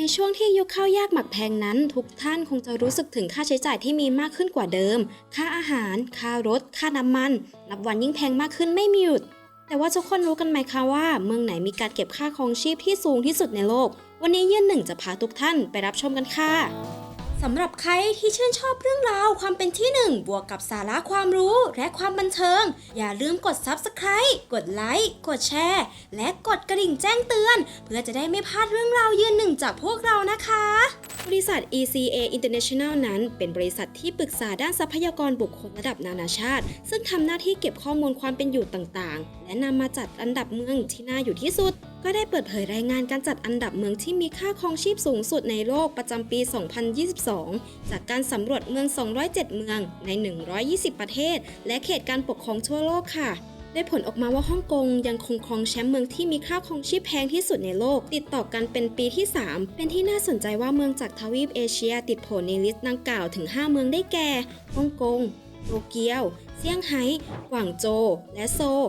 ในช่วงที่ยุคข้าวยากหมักแพงนั้น ทุกท่านคงจะรู้สึกถึงค่าใช้จ่ายที่มีมากขึ้นกว่าเดิม ค่าอาหาร ค่ารถ ค่าน้ำมัน นับวันยิ่งแพงมากขึ้นไม่มีหยุด แต่ว่าทุกคนรู้กันไหมคะว่า เมืองไหนมีการเก็บค่าครองชีพที่สูงที่สุดในโลก วันนี้ยื่นหนึ่งจะพาทุกท่านไปรับชมกันค่ะ สำหรับใครที่ชื่นชอบเรื่องราวความเป็นที่หนึ่งบวกกับสาระความรู้และความบันเทิง อย่าลืมกด Subscribe กดไลค์กดแชร์ และกดกระดิ่งแจ้งเตือน เพื่อจะได้ไม่พลาดเรื่องราวยืนหนึ่งจากพวกเรานะคะ บริษัท ECA International นั้น เป็นบริษัทที่ปรึกษาด้านทรัพยากรบุคคลระดับนานาชาติ ซึ่งทำหน้าที่เก็บข้อมูลความเป็นอยู่ต่างๆ และนำมาจัดอันดับเมืองที่น่าอยู่ที่สุด ก็ได้เปิดเผยรายงานการจัดอันดับเมืองที่มีค่าครองชีพสูงสุดในโลกประจำปี 2022 จากการสำรวจเมือง 207 เมืองใน 120 ประเทศ และเขตการปกครองทั่วโลกค่ะ ได้ผลออกมาว่าฮ่องกงยังคงครองแชมป์เมืองที่มีค่าครองชีพแพงที่สุดในโลก ติดต่อกันเป็นปีที่ 3 เป็นที่น่าสนใจว่าเมืองจากทวีปเอเชียติดโผในลิสต์ดังกล่าวถึง 5 เมืองได้แก่ฮ่องกงโตเกียวเซี่ยงไฮ้กวางโจวและโซล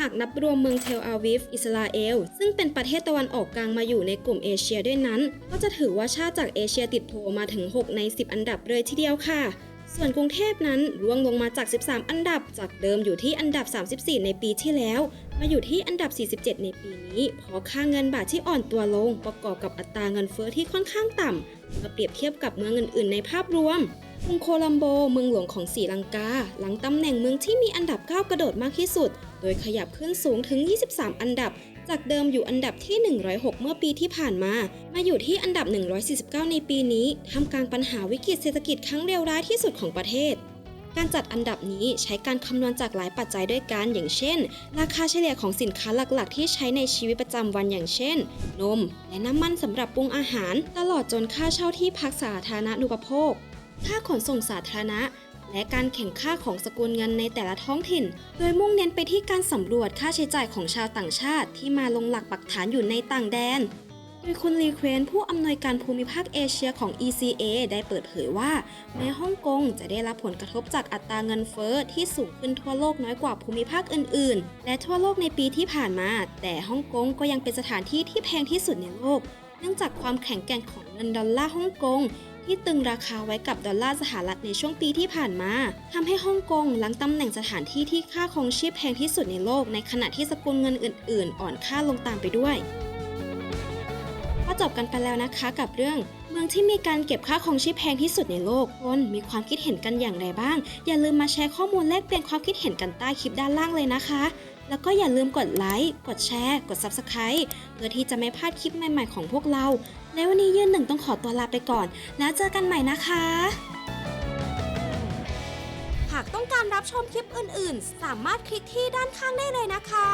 หากนับรวมเมืองเทลอาวิฟ อิสราเอล ซึ่งเป็นประเทศตะวันออกกลางมาอยู่ในกลุ่มเอเชียด้วยนั้น ก็จะถือว่าชาติจากเอเชียติดโผมาถึง 6 ใน 10 อันดับเลยทีเดียวค่ะ ส่วนกรุงเทพนั้นร่วงลงมาจาก 13 อันดับ จากเดิมอยู่ที่อันดับ 34 ในปีที่แล้ว มาอยู่ที่อันดับ 47 ในปีนี้เพราะค่าเงินบาทที่อ่อนตัวลง ประกอบกับอัตราเงินเฟ้อที่ค่อนข้างต่ำเมื่อเปรียบเทียบกับเมืองอื่นๆในภาพรวมกรุงโคลัมโบเมืองหลวงของศรีลังกา หลังตำแหน่งเมืองที่มีอันดับ 9 กระโดดมากที่สุด โดยขยับขึ้นสูงถึง 23 อันดับ จากเดิมอยู่อันดับที่ 106 เมื่อปีที่ผ่านมา มาอยู่ที่อันดับ 149 ในปีนี้ท่ามกลางปัญหาวิกฤตเศรษฐกิจครั้งเลวร้ายที่สุดของประเทศการจัดอันดับนี้ใช้การคำนวณจากหลายปัจจัยด้วยกันอย่างเช่น ราคาเฉลี่ยของสินค้าหลักๆ ที่ใช้ในชีวิตประจำวันอย่างเช่น นม และน้ำมันสำหรับปรุงอาหาร ตลอดจนค่าเช่าที่พักสาธารณูปโภค ค่าขนส่งสาธารณะ และการแข่งค่าของสกุลเงินในแต่ละท้องถิ่น โดยมุ่งเน้นไปที่การสำรวจค่าใช้จ่ายของชาวต่างชาติที่มาลงหลักปักฐานอยู่ในต่างแดน โดยคุณลีเควนผู้อำนวยการภูมิภาคเอเชียของ ECA ได้เปิดเผยว่าแม้ฮ่องกงจะได้รับผลกระทบจากอัตราเงินเฟ้อที่สูงขึ้นทั่วโลกน้อยกว่าภูมิภาคอื่น ๆ และทั่วโลกในปีที่ผ่านมา แต่ฮ่องกงก็ยังเป็นสถานที่ที่แพงที่สุดในโลก เนื่องจากความแข็งแกร่งของเงินดอลลาร์ฮ่องกง ที่ตึงราคาไว้กับดอลลาร์สหรัฐในช่วงปีที่ผ่านมาทำให้ฮ่องกงหลังตำแหน่งสถานที่ที่ค่าครองชีพแพงที่สุดในโลก ในขณะที่สกุลเงินอื่น ๆ อ่อนค่าลงตามไปด้วยก็จบกันไปแล้วนะคะกับเรื่อง เมืองที่มีการเก็บค่าครองชีพแพงที่สุดในโลกคนมีความคิดเห็นกันอย่างไรบ้าง อย่าลืมมาแชร์ข้อมูลแลกเปลี่ยนความคิดเห็นกันใต้คลิปด้านล่างเลยนะคะ แล้วก็อย่าลืมกดไลค์ กดแชร์ กด Subscribe เพื่อที่จะไม่พลาดคลิปใหม่ๆของพวกเรา และวันนี้ยืนหนึ่งต้องขอตัวลาไปก่อน แล้วเจอกันใหม่นะคะ หากต้องการรับชมคลิปอื่นๆ สามารถคลิกที่ด้านข้างได้เลยนะคะ